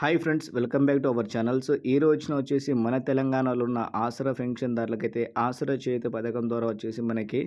Hi friends welcome back to our channel. So ఈ రోజున వచ్చేసి మన తెలంగాణలో ఉన్న ఆసరా పెన్షన్దారులకైతే ఆసరా చేతి పథకం ద్వారా వచ్చేసి మనకి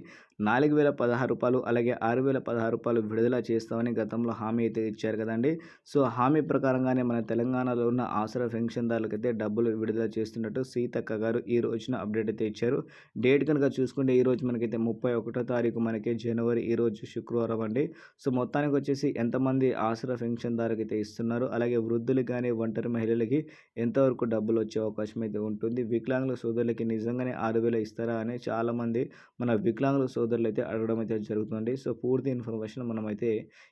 నాలుగు వేల పదహారు రూపాయలు అలాగే ఆరు వేల పదహారు రూపాయలు విడుదల చేస్తామని గతంలో హామీ అయితే ఇచ్చారు కదండి. సో హామీ ప్రకారంగానే మన తెలంగాణలో ఉన్న ఆసరా పెన్షన్దారులకైతే డబ్బులు విడుదల చేస్తున్నట్టు సీతక్క గారు ఈ రోజున అప్డేట్ అయితే ఇచ్చారు. డేట్ కనుక చూసుకుంటే ఈ రోజు మనకైతే ముప్పై ఒకటో తారీఖు మనకి జనవరి ఈ రోజు శుక్రవారం అండి. సో మొత్తానికి వచ్చేసి ఎంతమంది ఆసరా పెన్షన్దారులకైతే ఇస్తున్నారు అలాగే వృద్ధులు కానీ ఒంటరి మహిళలకి ఎంతవరకు డబ్బులు వచ్చే అవకాశం అయితే ఉంటుంది. వికలాంగుల సోదరులకి నిజంగానే ఆరు వేలు ఇస్తారా అని చాలామంది మన వికలాంగుల సోదరులు అయితే అడగడం అయితే జరుగుతుంది సో పూర్తి ఇన్ఫర్మేషన్ మనమైతే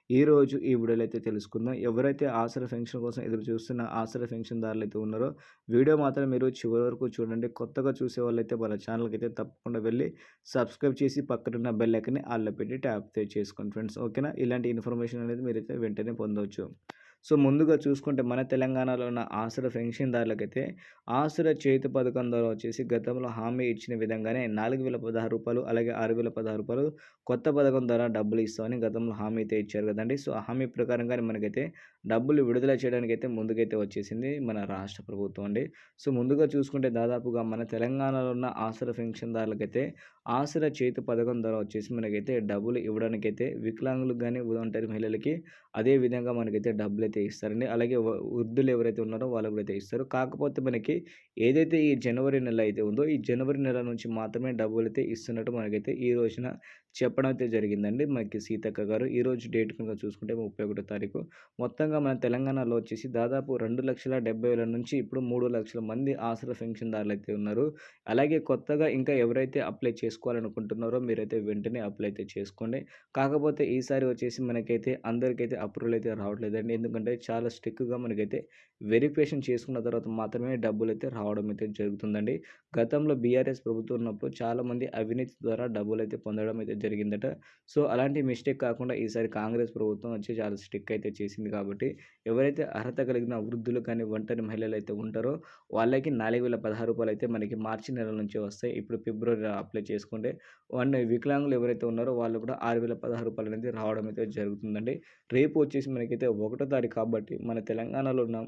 ఈరోజు ఈ వీడియోలో అయితే తెలుసుకుందాం. ఎవరైతే ఆసర ఫెన్షన్ కోసం ఎదురు చూస్తున్న ఆసర పెన్షన్దారులు అయితే ఉన్నారో వీడియో మాత్రం మీరు చివరి వరకు చూడండి. కొత్తగా చూసే వాళ్ళైతే మన ఛానల్కి అయితే తప్పకుండా వెళ్ళి సబ్స్క్రైబ్ చేసి పక్కనున్న బెల్ ఐకన్ని ఆల్లో పెట్టి ట్యాప్ చేసుకోండి ఫ్రెండ్స్. ఓకేనా? ఇలాంటి ఇన్ఫర్మేషన్ అనేది మీరైతే వెంటనే పొందవచ్చు సో ముందుగా చూసుకుంటే మన తెలంగాణలో ఉన్న ఆసుర పెన్షన్దారులకైతే ఆసుర చేతి పథకం ద్వారా వచ్చేసి గతంలో హామీ ఇచ్చిన విధంగానే నాలుగు వేల పదహారు రూపాయలు అలాగే ఆరు వేల పదహారు రూపాయలు కొత్త పథకం ద్వారా డబ్బులు ఇస్తామని గతంలో హామీ అయితే ఇచ్చారు కదండి. సో హామీ ప్రకారంగానే మనకైతే డబ్బులు విడుదల చేయడానికి అయితే ముందుకైతే వచ్చేసింది మన రాష్ట్ర ప్రభుత్వం అండి. సో ముందుగా చూసుకుంటే దాదాపుగా మన తెలంగాణలో ఉన్న ఆసుర పెన్షన్దారులకైతే ఆసుర చేతి పథకం ద్వారా వచ్చేసి మనకైతే డబ్బులు ఇవ్వడానికైతే వికలాంగులకు కానీ ఉంటారు మహిళలకి అదే విధంగా మనకైతే డబ్బులు అయితే ఇస్తారండి. అలాగే వృద్ధులు ఎవరైతే ఉన్నారో వాళ్ళకు అయితే ఇస్తారు. కాకపోతే మనకి ఏదైతే ఈ జనవరి నెల అయితే ఉందో ఈ జనవరి నెల నుంచి మాత్రమే డబ్బులు అయితే ఇస్తున్నట్టు మనకైతే ఈ రోజున చెప్పడం అయితే జరిగిందండి. మనకి సీతక్క గారు ఈరోజు డేట్ కనుక చూసుకుంటే ముప్పై ఒకటో తారీఖు. మొత్తంగా మన తెలంగాణలో వచ్చేసి దాదాపు రెండు లక్షల డెబ్బై వేల నుంచి ఇప్పుడు మూడు లక్షల మంది ఆసరా పెన్షన్దారులు అయితే ఉన్నారు. అలాగే కొత్తగా ఇంకా ఎవరైతే అప్లై చేసుకోవాలనుకుంటున్నారో మీరైతే వెంటనే అప్లై అయితే చేసుకోండి. కాకపోతే ఈసారి వచ్చేసి మనకైతే అందరికైతే అప్రూవల్ అయితే రావట్లేదండి. ఎందుకంటే చాలా స్ట్రిక్ట్గా మనకైతే వెరిఫికేషన్ చేసుకున్న తర్వాత మాత్రమే డబ్బులు అయితే రావడం అయితే జరుగుతుందండి. గతంలో బీఆర్ఎస్ ప్రభుత్వం ఉన్నప్పుడు చాలామంది అవినీతి ద్వారా డబ్బులు అయితే పొందడం అయితే జరిగిందట. సో అలాంటి మిస్టేక్ కాకుండా ఈసారి కాంగ్రెస్ ప్రభుత్వం వచ్చి చాలా స్ట్రిక్ అయితే చేసింది కాబట్టి ఎవరైతే అర్హత కలిగిన వృద్ధులు కానీ ఒంటరి మహిళలు అయితే ఉంటారో వాళ్ళకి నాలుగు వేల పదహారు రూపాయలు అయితే మనకి మార్చి నెల నుంచి వస్తాయి. ఇప్పుడు ఫిబ్రవరి అప్లై చేసుకుంటే వన్ వికలాంగులు ఎవరైతే ఉన్నారో వాళ్ళు కూడా ఆరు వేల పదహారు రూపాయలు అనేది రావడం అయితే జరుగుతుందండి. రేపు వచ్చేసి మనకైతే ఒకటో తారీఖు కాబట్టి మన తెలంగాణలో ఉన్న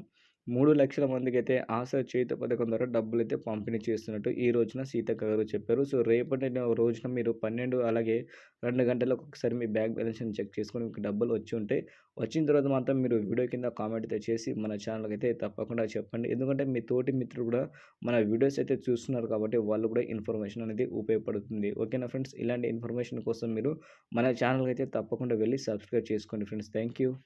మూడు లక్షల మందికి అయితే ఆశ చేత పథకం ద్వారా డబ్బులు అయితే పంపిణీ చేస్తున్నట్టు ఈ రోజున సీతక్క గారు చెప్పారు. సో రేపటి రోజున మీరు పన్నెండు అలాగే రెండు గంటలకు ఒకసారి మీ బ్యాంక్ బ్యాలెన్స్ని చెక్ చేసుకొని మీకు డబ్బులు వచ్చి ఉంటే వచ్చిన తర్వాత మాత్రం మీరు వీడియో కింద కామెంట్ అయితే చేసి మన ఛానల్కి అయితే తప్పకుండా చెప్పండి. ఎందుకంటే మీ తోటి మిత్రులు కూడా మన వీడియోస్ అయితే చూస్తున్నారు కాబట్టి వాళ్ళు కూడా ఇన్ఫర్మేషన్ అనేది ఉపయోగపడుతుంది. ఓకేనా ఫ్రెండ్స్? ఇలాంటి ఇన్ఫర్మేషన్ కోసం మీరు మన ఛానల్కి అయితే తప్పకుండా వెళ్ళి సబ్స్క్రైబ్ చేసుకోండి ఫ్రెండ్స్. Thank you